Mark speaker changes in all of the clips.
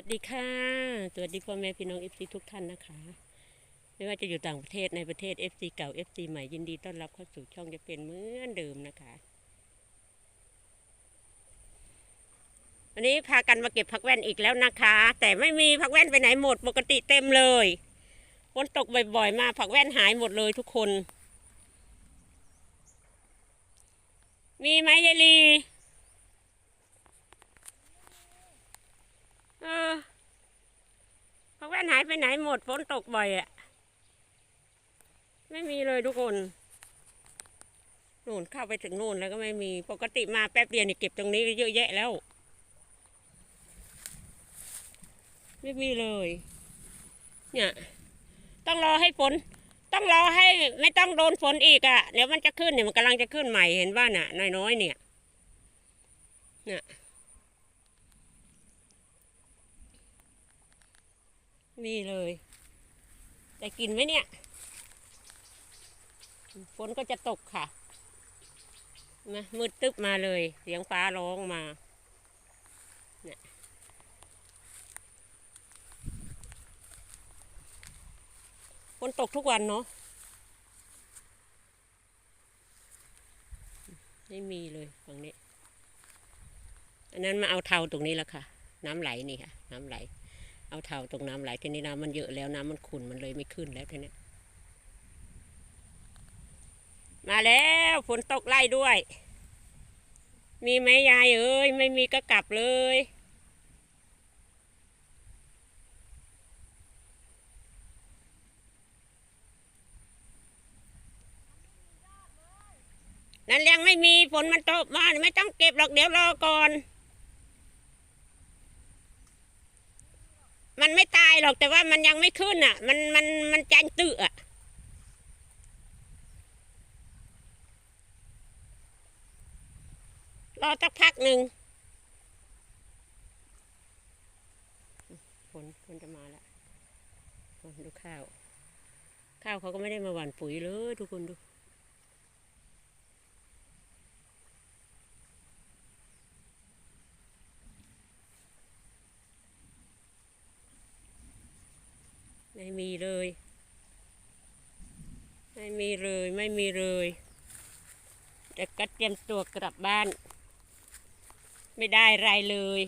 Speaker 1: วัสดีค่ะ สวัสดีพ่อแม่พี่น้องเอฟซีทุกท่านนะคะ ไม่ว่าจะอยู่ต่างประเทศในประเทศ FC เก่า FC ใหม่ยินดีต้อนรับเข้าสู่ช่องจะเป็นเหมือนเดิมนะคะวันนี้พากันมาเก็บผักแว่นอีกแล้วนะคะ แต่ไม่มีผักแว่นไปไหนหมดปกติเต็มเลยฝนตกบ่อยๆมาผักแว่นหายหมดเลยทุกคน มีไหมยายลี ออผักแว่นหายไปไหนหมดฝนตกบ่อยอะไม่มีเลยทุกคนนู่นเข้าไปถึงนู่นแล้วก็ไม่มีปกติมาแป๊บเดียวนี่เก็บตรงนี้เยอะแยะแล้ว ไม่มีเลย เนี่ย ต้องรอให้ฝนต้องรอให้ไม่ต้องโดนฝนอีกอะ่ะเดี๋ยวมันจะขึ้นเนี่ยมันกำลังจะขึ้นใหม่เห็นว่าน่ะ น้อยๆเนี่ยเนี่ย มีเลยแต่กินไหมเนี่ย ฝนก็จะตกค่ะมามืดตึ๊บมาเลย เสียงฟ้าร้องมาเนี่ยฝนตกทุกวันเนาะไม่มีเลยฝั่งนี้ อันนั้นมาเอาเทาตรงนี้แล้วค่ะ น้ำไหลนี่ค่ะ น้ำไหล เอาเทาตรงน้ำไหลทีนี้น้ำมันเยอะแล้วน้ำมันขุ่นมันเลยไม่ขึ้นแล้วทีนี้มาแล้วฝนตกไล่ด้วย มีไหมยายเอ้ยไม่มีก็กลับเลย นั่นยังไม่มีฝนมันตกมาไม่ต้องเก็บหรอกเดี๋ยวรอก่อน มันไม่ตาย หรอกแต่ว่ามันยังไม่ขึ้นอะ มันมันมันจันตื้ออะรอสักพักหนึ่งฝนฝนจะมาแล้วฝนดูข้าว ข้าวเขาก็ไม่ได้มาหว่านปุ๋ยเลยทุกคนดู ไม่มีเลย ไม่มีเลยไม่มีเลยแต่ก็เตรียมตัวกลับบ้าน ไม่ได้ไรเลย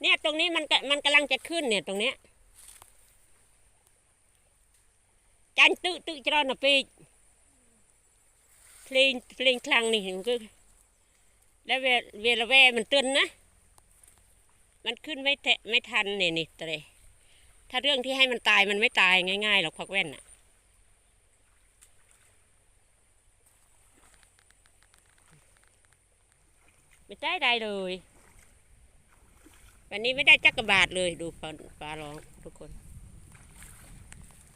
Speaker 1: เนี่ยตรงนี้มันกมันกำลังจะขึ้นเนี่ยตรงเนี้ยจันตึตึจรอนปีเพลงเพลงคลังนี่มันก็แล้วเวลเวลาแวมันตึนนะ มันขึ้นไม่แทะไม่ทันเนี่ยนี่เตะ ถ้าเรื่องที่ให้มันตายมันไม่ตายง่ายๆหรอกพักแว่นน่ะไม่ได้ใดเลย วันนี้ไม่ได้จักกระบาดเลยดูฟ้าฟ้าร้องทุกคน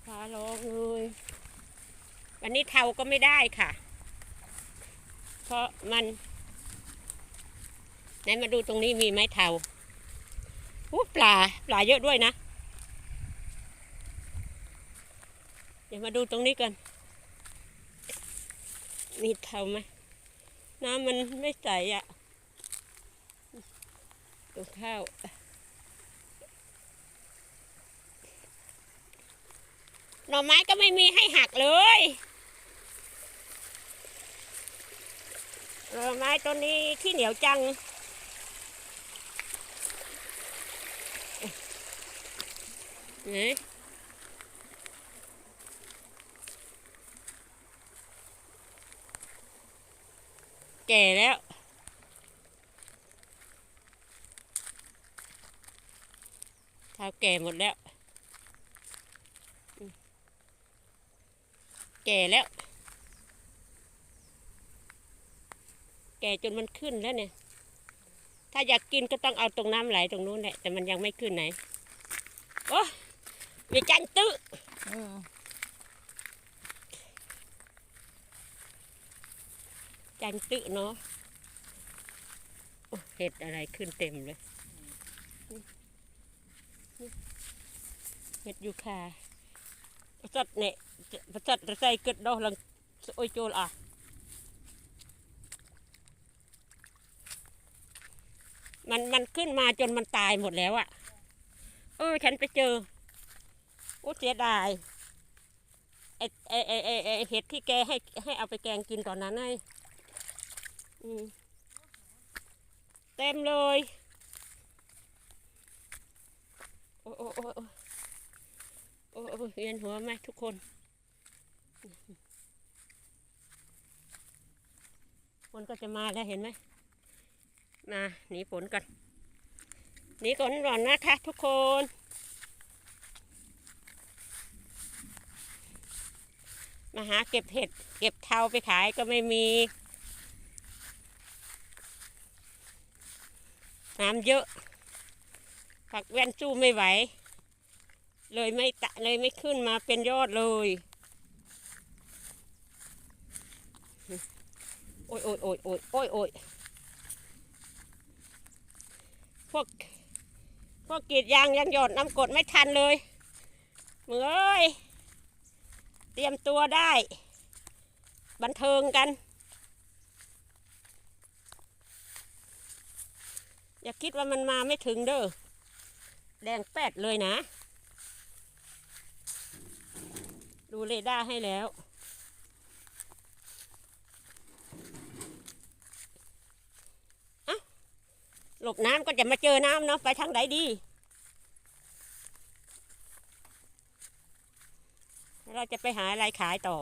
Speaker 1: ฟ้าร้องเลย วันนี้เทาก็ไม่ได้ค่ะ เพราะมันไหนมาดูตรงนี้มีไหมเทาอู้ปลาปลาเยอะด้วยนะ ดี๋ยวมาดูตรงนี้กัน มีเท่าไหม น้ำมันไม่ใสอะ่ะดูข้าวหน่อไม้ก็ไม่มีให้หักเลยหน่อไม้ต้นนี้ที่เหนียวจัง นี่ ก่แล้ว เท้าแก่หมดแล้ว แก่แล้ว แก่จนมันขึ้นแล้วเนี่ย ถ้าอยากกินก็ต้องเอาตรงน้ำไหลตรงนู้นแหละ แต่มันยังไม่ขึ้นไหน โอ้ยจันตื้อ จันตึเนาะเห็ดอะไรขึ้นเต็มเลยเห็ดยูคาประสัดเนี่ยประสัดระใส่เกิดดอกลังโอยโจลอะมันมันขึ้นมาจนมันตายหมดแล้วอะเออ ฉันไปเจอ โอ้เสียดายไอไอไอไอเห็ดที่แกให้ให้เอาไปแกงกินตอนนั้นไอ เต็มเลย โอ้โอ้โอ้โอ้โอ้เวียนหัวไหมทุกคน ฝนก็จะมาแล้วเห็นไหม มาหนีฝนกันหนีฝนก่อนนะคะทุกคนมาหาเก็บเห็ด เก็บเทาไปขายก็ไม่มี น้ำเยอะ ผักแว่นสู้ไม่ไหว เลยไม่ตะเลยไม่ขึ้นมาเป็นยอดเลย โอ้ยโอ้ยโอ้ยโอ้ยโอ้ยโอ้ยพวกพวกกรีดยางยังหยดน้ำกดไม่ทันเลยมึงเอ้ย เตรียมตัวได้ บันเทิงกัน อย่าคิดว่ามันมาไม่ถึงเด้อ แดงแปดเลยนะ ดูเรดาร์ให้แล้วหลบน้ำก็จะมาเจอน้ำเนาะ ไปทางไหนดี เราจะไปหาอะไรขายต่อ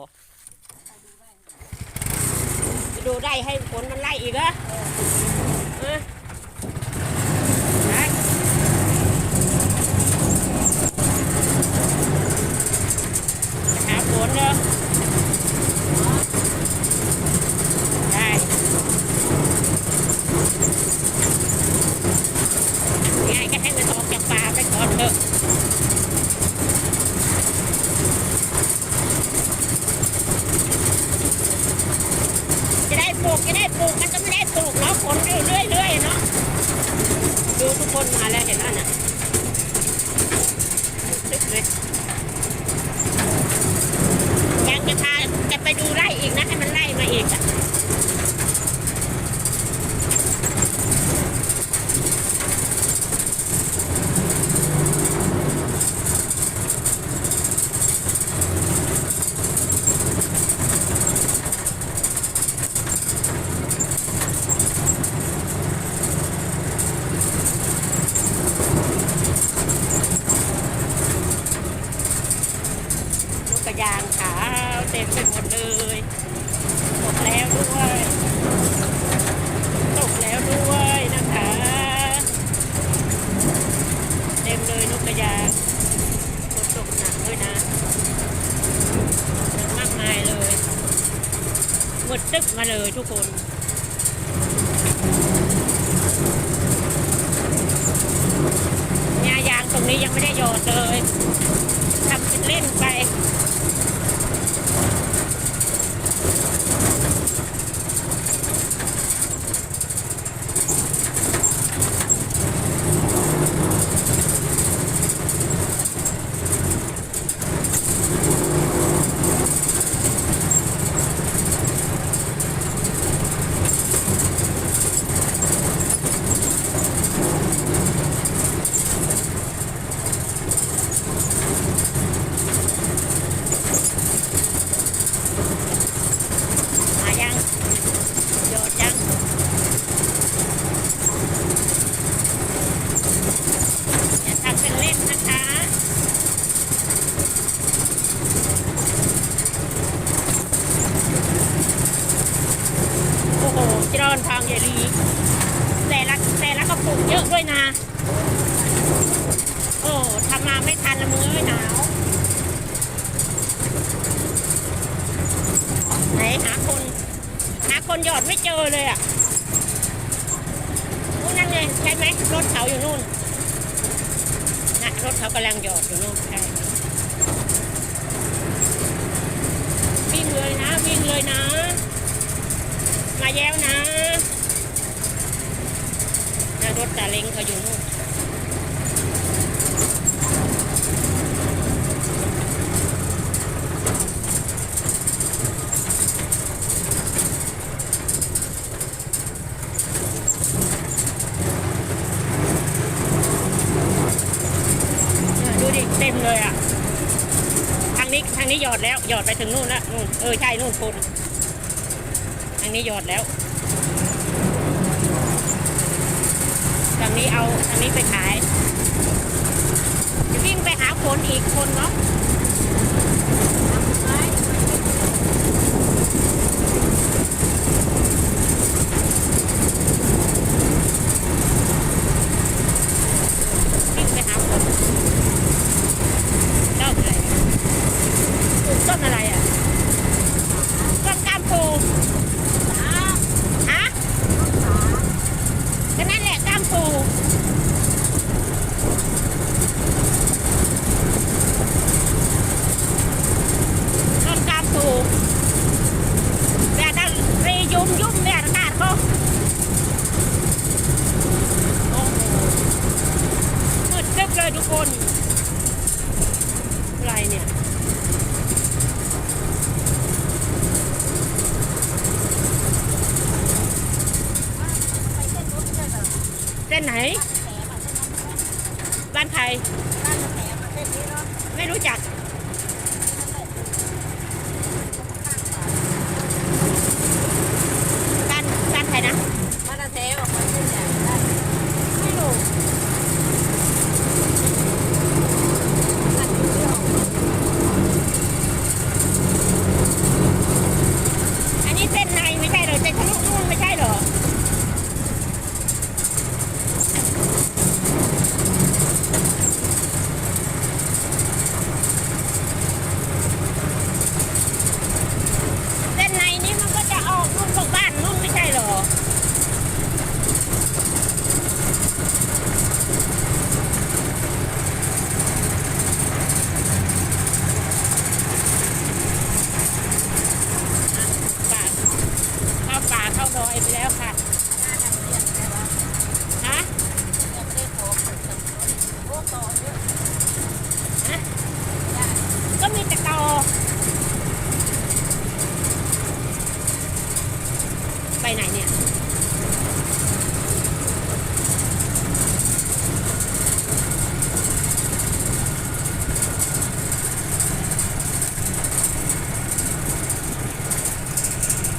Speaker 1: ไปดูได้ให้ฝนมันไล่อีกเหรอเออไปไปหาฝนเด้อได้ ง่ายก็ให้มันออกจากป่าไปก่อนเถอะจะได้ ปลูกจะได้ปลูกมันก็ไม่ได้ปลูกเนาะฝนเรื่อยๆเรื่อยๆเนาะดูทุกคนมาแล้วเห็นแล้วน่ะตึกเลยยังจะพาจะไปดูไร่อีกนะให้มันไล่มาอีกอะ ลูกกระยางขาวเต็มไปหมดเลยตกแล้วด้วยตกแล้วด้วยนะคะ เต็มเลยลูกกระยางฝนตกหนักด้วยนะหนักมากมายเลย มาเลยทุกคนหญ้ายางตรงนี้ยังไม่ได้โยนเลยทำเป็นเล่นไป มายังโยดยังอย่าทำเป็นเล่นนะคะ โอ้โหจรอนทางใหญ่ลีแต่ละแต่ละกระปุกเยอะ ด้วยนะ โอ้ทำมาไม่ทันละมือไม่หนาวไหนหาคน หาคนหยอดไม่เจอเลยอะนู่นนั่นไงใช่ไหมรถเขาอยู่นู่นนะรถเขากำลังหยอดอยู่นู่นใช่วิ่งเลยนะ วิ่งเลยนะ มาแย้วนะ รถตาเล้งเขาอยู่นู่นดูดิเต็มเลยอะ ทางนี้ทางนี้หยอดแล้วหยอดไปถึงนู่นละนู่นเออใช่นู่นคนทางนี้หยอดแล้ว นี้เอาอันนี้ไปขาย จะวิ่งไปหาคนอีกคนเนาะ 来